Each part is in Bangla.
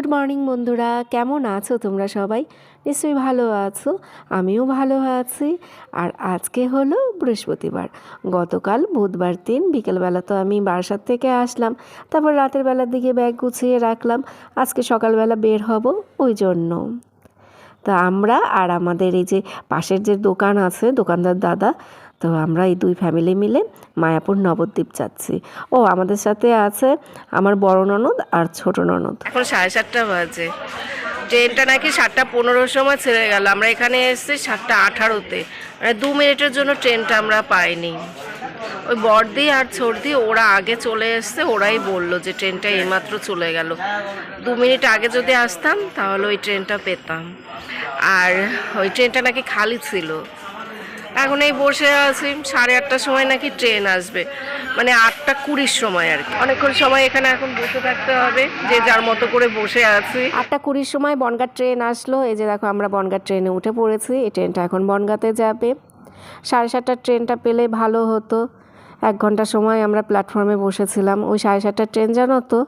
গুড মর্নিং বন্ধুরা, কেমন আছো তোমরা সবাই? নিশ্চয়ই ভালো আছো, আমিও ভালো আছি। আর আজকে হলো বৃহস্পতিবার। গতকাল বুধবার দিন, বিকেলবেলা তো আমি বারাসাত থেকে আসলাম, তারপর রাতের বেলার দিকে ব্যাগ গুছিয়ে রাখলাম, আজকে সকালবেলা বের হব ওই জন্য। তা আমরা আর আমাদের এই যে পাশের যে দোকান আছে, দোকানদার দাদা তো আমরা এই দুই ফ্যামিলি মিলে মায়াপুর নবদ্বীপ যাচ্ছি। ও, আমাদের সাথে আছে আমার বড় ননদ আর ছোট ননদ। এখন সাড়ে সাতটা বাজে। ট্রেনটা নাকি সাতটা পনেরোর সময় ছেড়ে গেল। আমরা এখানে এসেছি সাতটা আঠারোতে। মানে দু মিনিটের জন্য ট্রেনটা আমরা পাইনি। ওই বর্দি আর ছর্দি ওরা আগে চলে এসছে, ওরাই বলল যে ট্রেনটা এইমাত্র চলে গেল। দু মিনিট আগে যদি আসতাম, তাহলে ওই ট্রেনটা পেতাম। আর ওই ট্রেনটা নাকি খালি ছিল। এখন এই বসে আছি, সাড়ে আটটার সময় নাকি ট্রেন আসবে। মানে আটটা কুড়ির সময় আর কি। অনেকক্ষণ সময় এখানে এখন বসে থাকতে হবে, যে যার মতো করে বসে আছি। আটটা কুড়ির সময় বনগাঁ ট্রেন আসলো। এই যে দেখো, আমরা বনগাঁ ট্রেনে উঠে পড়েছি। এই ট্রেনটা এখন বনগাঁতে যাবে। সাড়ে সাতটার ট্রেনটা পেলে ভালো হতো। এক ঘণ্টা সময় আমরা প্ল্যাটফর্মে বসেছিলাম। ওই সাড়ে সাতটার ট্রেন জানো তো?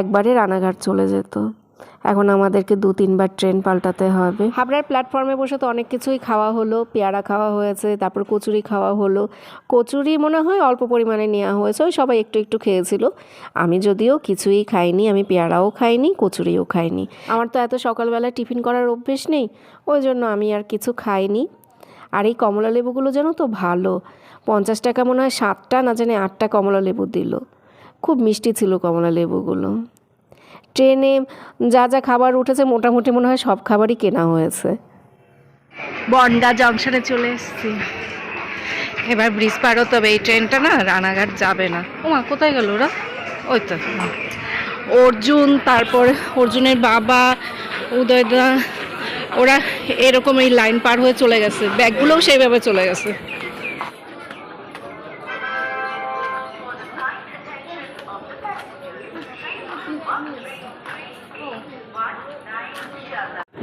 একবারে রানাঘাট চলে যেত। এখন আমাদেরকে দু, তিনবার ট্রেন পাল্টাতে হবে। হাবড়ার প্ল্যাটফর্মে বসে তো অনেক কিছুই খাওয়া হলো, পেয়ারা খাওয়া হয়েছে, তারপর কচুরি খাওয়া হলো। কচুরি মনে হয় অল্প পরিমাণে নেওয়া হয়েছে, ওই সবাই একটু একটু খেয়েছিল। আমি যদিও কিছুই খাইনি, আমি পেয়ারাও খাইনি, কচুরিও খাইনি। আমার তো এত সকালবেলা টিফিন করার অভ্যেস নেই, ওই জন্য আমি আর কিছু খাইনি। আর এই কমলা লেবুগুলো যেন তো ভালো, পঞ্চাশ টাকা মনে হয় সাতটা, না জানি আটটা কমলা লেবু দিল। খুব মিষ্টি ছিল কমলা লেবুগুলো। ট্রেনে যা যা খাবার উঠেছে, মোটামুটি মনে হয় সব খাবারই কেনা হয়েছে। বনগা জংশনে চলে এসেছি। এবার ব্রিজ পার হতে হবে। এই ট্রেনটা না রানাঘাট যাবে না। ওমা কোথায় গেল ওরা? ওই তো। অর্জুন, তারপর অর্জুনের বাবা, উদয়দা, ওরা এরকম এই লাইন পার হয়ে চলে গেছে। ব্যাগগুলোও সেইভাবে চলে গেছে।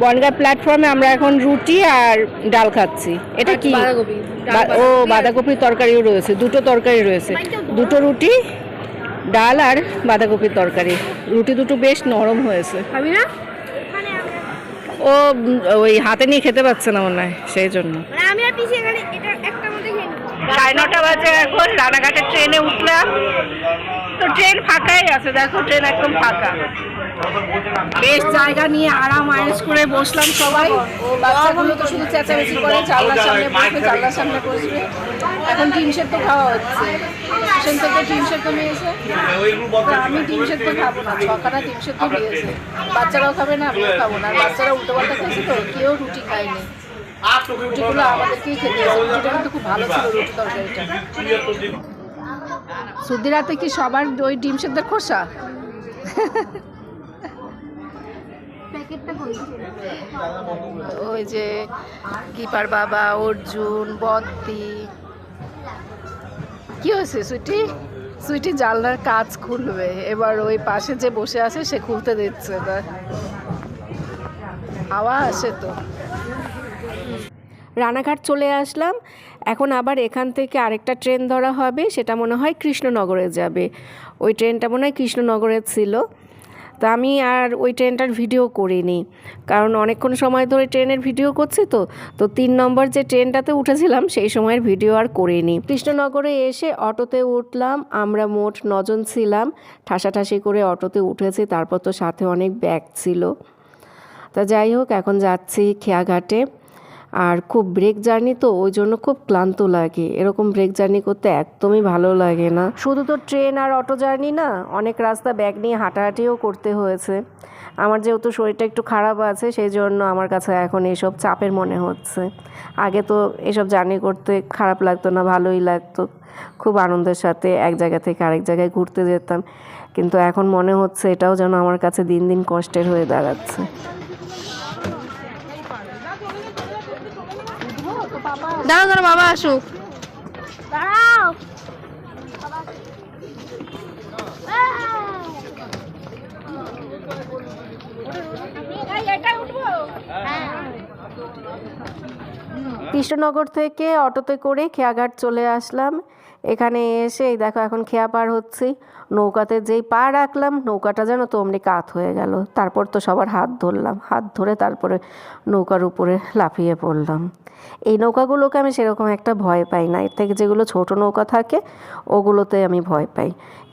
বনগা প্ল্যাটফর্মে আমরা এখন রুটি আর ডাল খাচ্ছি। এটা কি? ও বাঁধাকপির তরকারিও রয়েছে দুটো তরকারি রয়েছে। দুটো রুটি ডাল আর বাঁধাকপির তরকারি। রুটি দুটো বেশ নরম হয়েছে। ও ওই হাতে নিয়ে খেতে পারছে না মনে হয় সেই জন্য। মানে আমি আর পিছিয়ে এখানে এটা একটা মধ্যে সাড়ে নটা বাজে এখন, রানাঘাটের ট্রেনে উঠলাম। তো ট্রেন ফাঁকাই আছে, দেখো ট্রেন একদম ফাঁকা। বেশ জায়গা নিয়ে আরাম আয়েস করে বসলাম সবাই। বাচ্চাগুলো তো শুধু চেঁচামেচি করে, জানলার সামনে বসবে, জানলার সামনে বসবে। এখন ডিম সেদ্ধ খাওয়া হচ্ছে। স্টেশন থেকে ডিম সেদ্ধ নিয়েছে। আমি ডিম সেদ্ধ খাব না, ছখানা ডিম সেদ্ধ দিয়েছে বাচ্চারাও খাবে না, আমিও খাব না। বাচ্চারা উল্টো পাল্টা খেয়েছে তো, কেউ রুটি খায়নি। রুটিগুলো আমাদেরকেই খেতে রুটিটা কিন্তু খুব ভালো ছিল রুটি তরকারিটা। সুদি রাতে কি সবার ওই ডিম সেদ্ধের খোসা? ওই যে কিপার বাবা অর্জুন বদ্দি কি হয়েছে সুইটি? সুইটি জানলার কাজ খুলবে। এবার ওই পাশে যে বসে আছে সে খুলতে দিচ্ছে না। হাওয়া আসে তো। রানাঘাট চলে আসলাম। এখন আবার এখান থেকে আরেকটা ট্রেন ধরা হবে, সেটা মনে হয় কৃষ্ণনগরে যাবে। ওই ট্রেনটা মনে হয় কৃষ্ণনগরে ছিল। তা আমি আর ওই ট্রেনটার ভিডিও করিনি। কারণ অনেকক্ষণ সময় ধরে ট্রেনের ভিডিও করছি তো তো তিন নম্বর যে ট্রেনটাতে উঠেছিলাম, সেই সময়ের ভিডিও আর করিনি। কৃষ্ণনগরে এসে অটোতে উঠলাম, আমরা মোট নজন ছিলাম। ঠাসাঠাসি করে অটোতে উঠেছি, তারপর তো সাথে অনেক ব্যাগ ছিল। তা যাই হোক, এখন যাচ্ছি খেয়াঘাটে। আর খুব ব্রেক জার্নি তো ওই জন্য খুব ক্লান্ত লাগে। এরকম ব্রেক জার্নি করতে একদমই ভালো লাগে না। শুধু তো ট্রেন আর অটো জার্নি না, অনেক রাস্তা ব্যাগ নিয়ে হাঁটাহাঁটিও করতে হয়েছে। আমার যেহেতু শরীরটা একটু খারাপ আছে সেই জন্য আমার কাছে এখন এসব চাপের মনে হচ্ছে। আগে তো এসব জার্নি করতে খারাপ লাগতো না, ভালোই লাগতো। খুব আনন্দের সাথে এক জায়গা থেকে আরেক জায়গায় ঘুরতে যেতাম। কিন্তু এখন মনে হচ্ছে এটাও যেন আমার কাছে দিন দিন কষ্টের হয়ে দাঁড়াচ্ছে। দাঁড়া দাঁড়া বাবা আসুক। দাঁড়াও। কৃষ্ণনগর থেকে অটোতে করে খেয়াঘাট চলে আসলাম। এখানে এসে, এই দেখো এখন খেয়া পার হচ্ছি। নৌকাতে যেই পা রাখলাম, নৌকাটা যেন তো অমনি কাত হয়ে গেল। তারপর তো সবার হাত ধরলাম। হাত ধরে তারপরে নৌকার উপরে লাফিয়ে পড়লাম। এই নৌকাগুলোকে আমি সেরকম একটা ভয় পাই না। এর থেকে যেগুলো ছোট নৌকা থাকে, ওগুলোতে আমি ভয় পাই।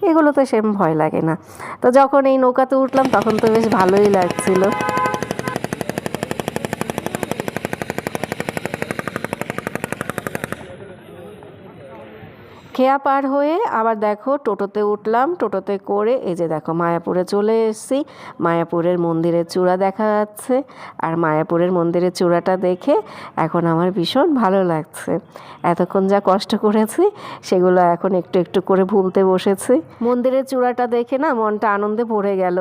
এগুলোতে সেরকম ভয় লাগে না। তো যখন এই নৌকাতে উঠলাম, তখন তো বেশ ভালোই লাগছিল। খেয়া পার হয়ে আবার দেখো টোটোতে উঠলাম, টোটোতে করে এই যে দেখো মায়াপুরে চলে এসেছি। মায়াপুরের মন্দিরের চূড়া দেখা যাচ্ছে আর মায়াপুরের মন্দিরের চূড়াটা দেখে এখন আমার ভীষণ ভালো লাগছে। এতক্ষণ যা কষ্ট করেছি সেগুলো এখন একটু একটু করে ভুলতে বসেছি। মন্দিরের চূড়াটা দেখে না মনটা আনন্দে ভরে গেল।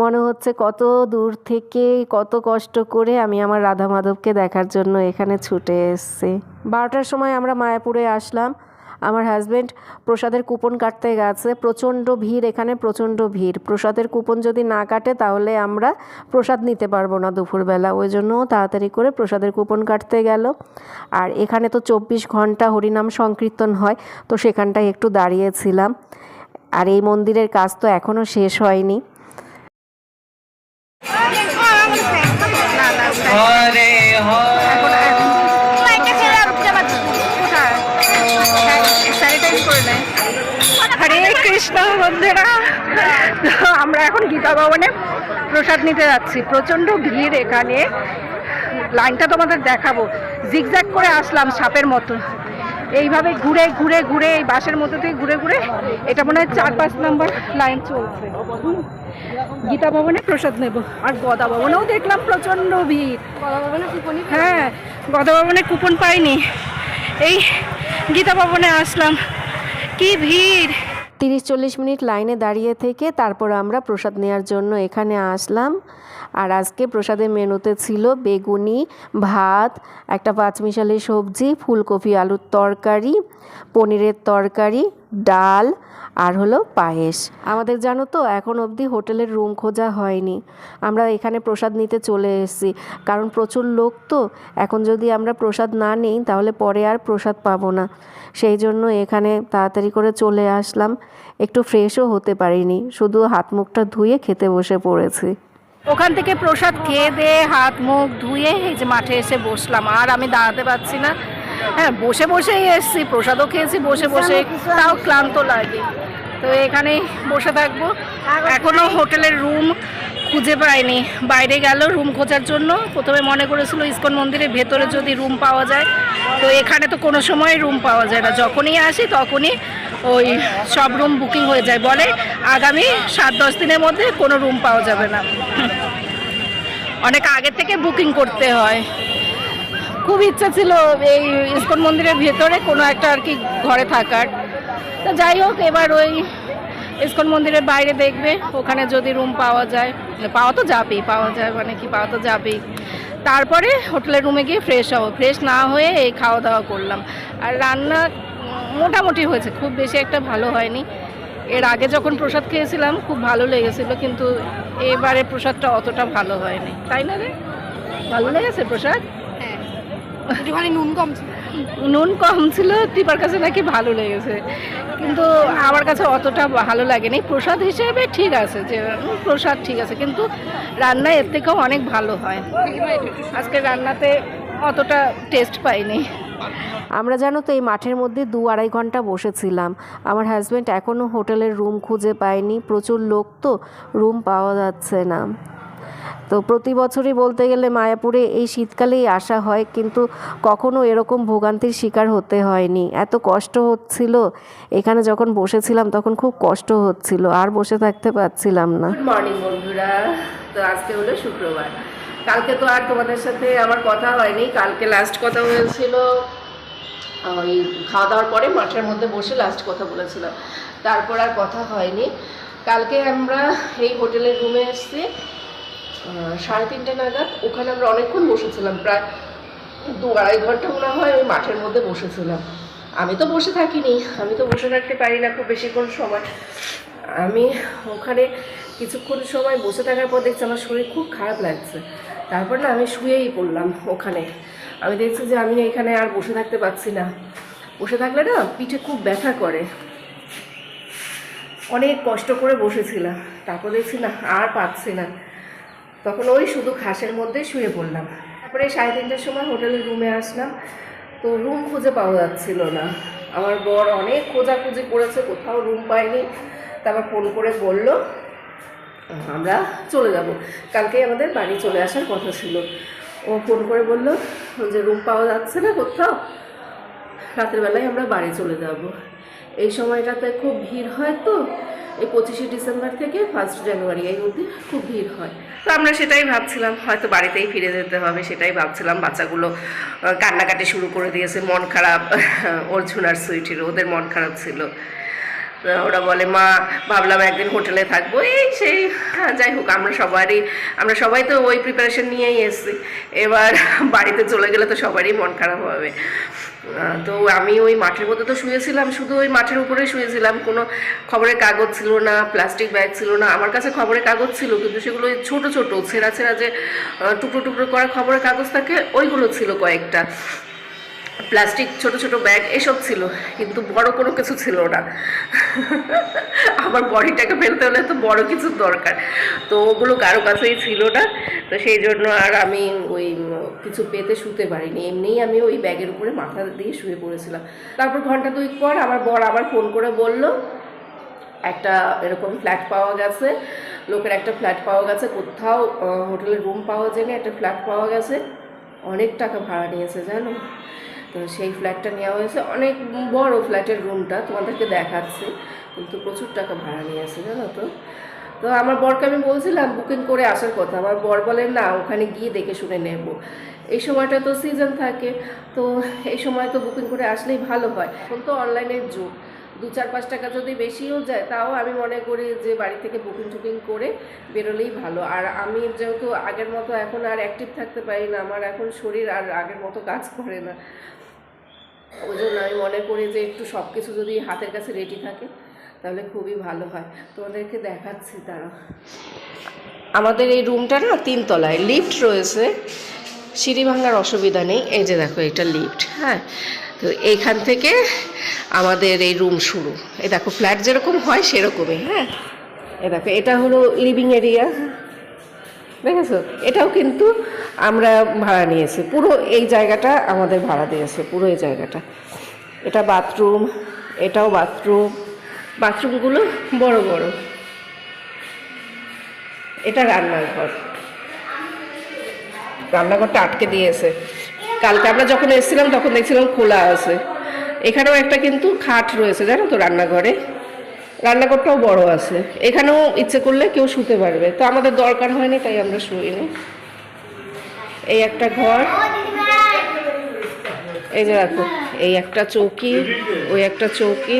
মনে হচ্ছে কত দূর থেকে কত কষ্ট করে আমি আমার রাধা মাধবকে দেখার জন্য এখানে ছুটে এসেছি। বারোটার সময় আমরা মায়াপুরে আসলাম। আমার হাজব্যান্ড প্রসাদের কুপন কাটতে গেছে, প্রচণ্ড ভিড় এখানে, প্রচণ্ড ভিড়। প্রসাদের কুপন যদি না কাটে, তাহলে আমরা প্রসাদ নিতে পারব না দুপুরবেলা। ওই জন্য তাড়াতাড়ি করে প্রসাদের কুপন কাটতে গেল। আর এখানে তো চব্বিশ ঘণ্টা হরিনাম সংকীর্তন হয়, তো সেখানটায় একটু দাঁড়িয়েছিলাম। আর এই মন্দিরের কাজ তো এখনও শেষ হয়নি। হরে হরে হরে কৃষ্ণ বন্ধুরা। আমরা এখন গীতা ভবনে প্রসাদ নিতে যাচ্ছি। প্রচণ্ড ভিড় এখানে। লাইনটা তোমাদের দেখাবো। জিগজ্যাগ করে আসলাম সাপের মতো এইভাবে ঘুরে ঘুরে ঘুরে এই বাসের মধ্যে থেকে ঘুরে ঘুরে এটা মনে হয় চার পাঁচ নম্বর লাইন চলছে। গীতা ভবনে প্রসাদ নেব। আর গদা ভবনেও দেখলাম প্রচণ্ড ভিড়। হ্যাঁ গদা ভবনে কুপন পাইনি। এই গীতা ভবনে আসলাম। কি ভিড়! তিরিশ চল্লিশ মিনিট লাইনে দাঁড়িয়ে থেকে তারপর আমরা প্রসাদ নেওয়ার জন্য এখানে আসলাম। আর আজকে প্রসাদের মেনুতে ছিল বেগুনি, ভাত, একটা পাঁচমিশালি সবজি, ফুলকপি আলুর তরকারি, পনিরের তরকারি ডাল আর হলো পায়েস। আমাদের জানো তো এখন অবধি হোটেলের রুম খোঁজা হয়নি। আমরা এখানে প্রসাদ নিতে চলে এসেছি। কারণ প্রচুর লোক তো। এখন যদি আমরা প্রসাদ না নিই তাহলে পরে আর প্রসাদ পাবো না। সেই জন্য এখানে তাড়াতাড়ি করে চলে আসলাম। একটু ফ্রেশও হতে পারিনি। শুধু হাত মুখটা ধুয়ে খেতে বসে পড়েছি। ওখান থেকে প্রসাদ খেয়ে দিয়ে হাত মুখ ধুয়ে এই যে মাঠে এসে বসলাম। আর আমি দাঁড়াতে পারছি না। হ্যাঁ বসে বসেই এসছি, প্রসাদও খেয়েছি, বসে বসে। তাও ক্লান্ত লাগে। তো এখানেই বসে থাকব। এখনও হোটেলের রুম খুঁজে পাইনি। বাইরে গেল রুম খোঁজার জন্য। প্রথমে মনে করেছিল ইস্কন মন্দিরের ভেতরে যদি রুম পাওয়া যায়। তো এখানে তো কোনো সময় রুম পাওয়া যায় না। যখনই আসি, তখনই ওই সব রুম বুকিং হয়ে যায়। বলে আগামী সাত, দশ দিনের মধ্যে কোনো রুম পাওয়া যাবে না। অনেক আগে থেকে বুকিং করতে হয়। খুব ইচ্ছা ছিল এই ইস্কন মন্দিরের ভেতরে কোনো একটা আর কি ঘরে থাকার। তো যাই হোক, এবার ওই ইস্কন মন্দিরের বাইরে দেখবে, ওখানে যদি রুম পাওয়া যায়। মানে পাওয়া তো যাবেই, পাওয়া যায় মানে কি, পাওয়া তো যাবেই। তারপরে হোটেলের রুমে গিয়ে ফ্রেশ হব। ফ্রেশ না হয়ে এই খাওয়া দাওয়া করলাম। আর রান্না মোটামুটি হয়েছে, খুব বেশি একটা ভালো হয়নি। এর আগে যখন প্রসাদ খেয়েছিলাম, খুব ভালো লেগেছিল, কিন্তু এবারে প্রসাদটা অতটা ভালো হয়নি। তাই না রে? ভালো লেগেছে প্রসাদ? একটুখানি নুন কম ছিল। নুন কম ছিল টিপার কাছে নাকি ভালো লেগেছে। কিন্তু আমার কাছে অতটা ভালো লাগেনি। প্রসাদ হিসেবে ঠিক আছে যে প্রসাদ ঠিক আছে কিন্তু রান্না এর থেকেও অনেক ভালো হয়। আজকে রান্নাতে অতটা টেস্ট পাইনি। আমরা জানো তো এই মাঠের মধ্যে দু আড়াই ঘণ্টা বসেছিলাম। আমার হাজব্যান্ড এখনও হোটেলের রুম খুঁজে পায়নি। প্রচুর লোক তো রুম পাওয়া যাচ্ছে না। তো প্রতি বছরই বলতে গেলে মায়াপুরে এই শীতকালেই আসা হয়, কিন্তু কখনো এরকম ভোগান্তির শিকার হতে হয়নি। এত কষ্ট হচ্ছিল, এখানে যখন বসেছিলাম তখন খুব কষ্ট হচ্ছিল, আর বসে থাকতে পারছিলাম না। মর্নিং বন্ধুরা। তো আজকে হলো শুক্রবার। কালকে তো আর তোমাদের সাথে আমার কথা হয়নি, কালকে লাস্ট কথা হয়েছিল, ওই খাওয়া দাওয়ার পরে মাঠের মধ্যে বসে লাস্ট কথা বলেছিলাম। তারপর আর কথা হয়নি। কালকে আমরা এই হোটেলের রুমে এসেছি। সাড়ে তিনটে নাগাদ ওখানে আমরা অনেকক্ষণ বসেছিলাম, প্রায় দু আড়াই ঘণ্টা মনে হয় ওই মাঠের মধ্যে বসেছিলাম। আমি তো বসে থাকিনি, আমি তো বসে থাকতে পারি না খুব বেশিক্ষণ সময়। আমি ওখানে কিছুক্ষণ সময় বসে থাকার পর দেখছি আমার শরীর খুব খারাপ লাগছে। তারপর না আমি শুয়েই পড়লাম ওখানে। আমি দেখছি যে আমি এখানে আর বসে থাকতে পারছি না। বসে থাকলে না পিঠে খুব ব্যথা করে। অনেক কষ্ট করে বসেছিলাম। তারপর দেখছি না আর পাচ্ছি না। তখন ওই শুধু ঘাসের মধ্যে শুয়ে পড়লাম। তারপরে সাড়ে তিনটের সময় হোটেলের রুমে আসলাম। তো রুম খুঁজে পাওয়া যাচ্ছিল না। আমার বর অনেক খোঁজাখুঁজি করেছে, কোথাও রুম পায়নি তারপর ফোন করে বলল, আমরা চলে যাব। কালকে আমাদের বাড়ি চলে আসার কথা ছিল। ও ফোন করে বলল, যে রুম পাওয়া যাচ্ছে না কোথাও? রাতের বেলায় আমরা বাড়ি চলে যাব। এই সময়টাতে খুব ভিড় হয় তো। এই পঁচিশে ডিসেম্বর থেকে ফার্স্ট জানুয়ারি এই অবধি খুব ভিড় হয়। তো আমরা সেটাই ভাবছিলাম, হয়তো বাড়িতেই ফিরে যেতে হবে, সেটাই ভাবছিলাম। বাচ্চাগুলো কান্নাকাটি শুরু করে দিয়েছে, মন খারাপ, অর্জুন আর সুইটির, ওদের মন খারাপ ছিল। ওরা বলে মা ভাবলাম একদিন হোটেলে থাকব। এই সেই হ্যাঁ, যাই হোক আমরা সবারই আমরা সবাই তো ওই প্রিপারেশন নিয়েই এসেছি। এবার বাড়িতে চলে গেলে তো সবারই মন খারাপ হবে। তো আমি ওই মাঠের মধ্যে তো শুয়েছিলাম শুধু ওই মাঠের উপরে শুয়েছিলাম। কোনো খবরের কাগজ ছিল না প্লাস্টিক ব্যাগ ছিল না। আমার কাছে খবরের কাগজ ছিল কিন্তু সেগুলো ওই ছোটো ছোটো ছেঁড়া ছেঁড়া যে টুকরো টুকরো করা খবরের কাগজ থাকে ওইগুলো ছিল কয়েকটা। প্লাস্টিক, ছোট ছোট ব্যাগ, এসব ছিল, কিন্তু বড় কোনো কিছু ছিল না। আমার বডিটাকে ফেলতে হলে তো বড় কিছু দরকার। তো ওগুলো কারও কাছেই ছিল না, তো সেই জন্য আর আমি ওই কিছু পেতে শুতে পারিনি। এমনিই আমি ওই ব্যাগের উপরে মাথা দিয়ে শুয়ে পড়েছিলাম। তারপর ঘণ্টা দুই পর আমার বর আবার ফোন করে বলল, একটা এরকম ফ্ল্যাট পাওয়া গেছে, লোকের একটা ফ্ল্যাট পাওয়া গেছে, কোথাও হোটেলের রুম পাওয়া যায়নি, একটা ফ্ল্যাট পাওয়া গেছে। অনেক টাকা ভাড়া নিয়েছে, জানো? তো সেই ফ্ল্যাটটা নেওয়া হয়েছে। অনেক বড় ফ্ল্যাটের রুমটা তোমাদেরকে দেখাচ্ছি। কিন্তু প্রচুর টাকা ভাড়া নিয়েছে জানো তো? তো আমার বরকে আমি বলছিলাম বুকিং করে আসার কথা। আমার বর বলেন না, ওখানে গিয়ে দেখে শুনে নেব। এই সময়টা তো সিজন থাকে, তো এই সময় তো বুকিং করে আসলেই ভালো হয়। এখন তো অনলাইনের যুগ। দু চার পাঁচ টাকা যদি বেশিও যায়, তাও আমি মনে করি যে বাড়ি থেকে বুকিং টুকিং করে বেরোলেই ভালো। আর আমি যেহেতু আগের মতো এখন আর অ্যাক্টিভ থাকতে পারি না, আমার এখন শরীর আর আগের মতো কাজ করে না। ওই জন্য আমি মনে করি যে একটু সব কিছু যদি হাতের কাছে রেডি থাকে, তাহলে খুবই ভালো হয়। তোমাদেরকে দেখাচ্ছি তারা আমাদের এই রুমটা না তিনতলায় লিফট রয়েছে। সিঁড়ি ভাঙার অসুবিধা নেই। এই যে দেখো, এটা লিফট হ্যাঁ? তো এইখান থেকে আমাদের এই রুম শুরু। এ দেখো ফ্ল্যাট যেরকম হয় সেরকমই হ্যাঁ? এ দেখো, এটা হলো লিভিং এরিয়া দেখেছ? এটাও কিন্তু আমরা ভাড়া নিয়েছি। পুরো এই জায়গাটা আমাদের ভাড়া দিয়েছে, পুরো এই জায়গাটা। এটা বাথরুম, এটাও বাথরুম। বাথরুমগুলো বড় বড়। এটা রান্নাঘর। রান্নাঘরটা আটকে দিয়েছে। কালকে আমরা যখন এসেছিলাম, তখন দেখছিলাম খোলা আছে। এখানেও একটা কিন্তু খাট রয়েছে, জানো তো, রান্নাঘরে? রান্নাঘরটাও বড় আছে। এখানেও ইচ্ছে করলে কেউ শুতে পারবে। তো আমাদের দরকার হয়নি, তাই আমরা শুইনি। এই একটা ঘর। এই যে দেখো, এই একটা চৌকি, ওই একটা চৌকি।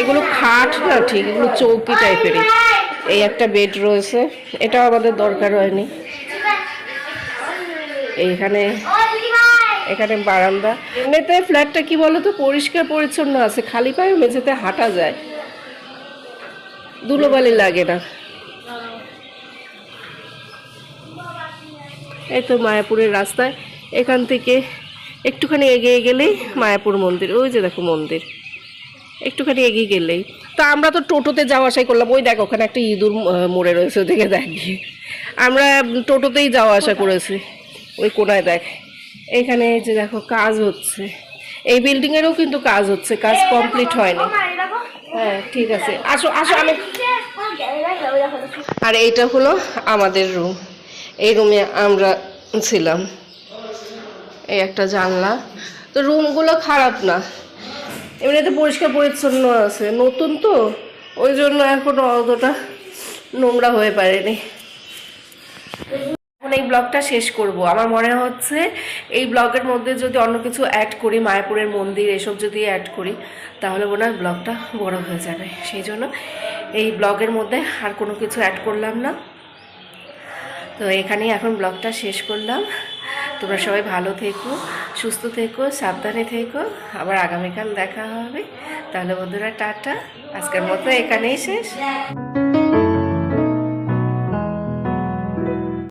এগুলো খাট না ঠিক, এগুলো চৌকি টাইপেরই। এই একটা বেড রয়েছে। এটাও আমাদের দরকার হয়নি। এইখানে, এখানে বারান্দা। এমনিতে ফ্ল্যাটটা কি বলতো? পরিষ্কার পরিচ্ছন্ন আছে। খালি পায়ে মেঝেতে হাঁটা যায়। ধুলোবালি লাগে না। এই তো মায়াপুরের রাস্তায়। এখান থেকে একটুখানি এগিয়ে গেলেই মায়াপুর মন্দির। ওই যে দেখো মন্দির। একটুখানি এগিয়ে গেলেই। তো আমরা তো টোটোতে যাওয়া আসাই করলাম। ওই দেখ, ওখানে একটা ইঁদুর মরে রয়েছে ওদিকে দেখি। আমরা টোটোতেই যাওয়া আসা করেছি। ওই কোনায় দেখ। এখানে যে দেখো, কাজ হচ্ছে। এই বিল্ডিংয়েরও কিন্তু কাজ হচ্ছে। কাজ কমপ্লিট হয়নি। হ্যাঁ ঠিক আছে। আসো আসো, আমি আর এইটা হলো আমাদের রুম এই রুমে আমরা ছিলাম। এই একটা জানলা। তো রুমগুলো খারাপ না। এমনিতে পরিষ্কার পরিচ্ছন্ন আছে। নতুন তো। ওই জন্য এখনও অতটা নোংরা হয়ে পারেনি। এই ব্লগটা শেষ করব। আমার মনে হচ্ছে এই ব্লগের মধ্যে যদি অন্য কিছু অ্যাড করি, মায়াপুরের মন্দির এসব যদি অ্যাড করি, তাহলে মনে হয় ব্লগটা বড় হয়ে যাবে। সেই জন্য এই ব্লগের মধ্যে আর কোনো কিছু অ্যাড করলাম না। তো এখানেই এখন ব্লগটা শেষ করলাম। তোমরা সবাই ভালো থেকো, সুস্থ থেকো, সাবধানে থেকো। আবার আগামীকাল দেখা হবে। তাহলে বন্ধুরা, টাটা। আজকের মতো এখানেই শেষ।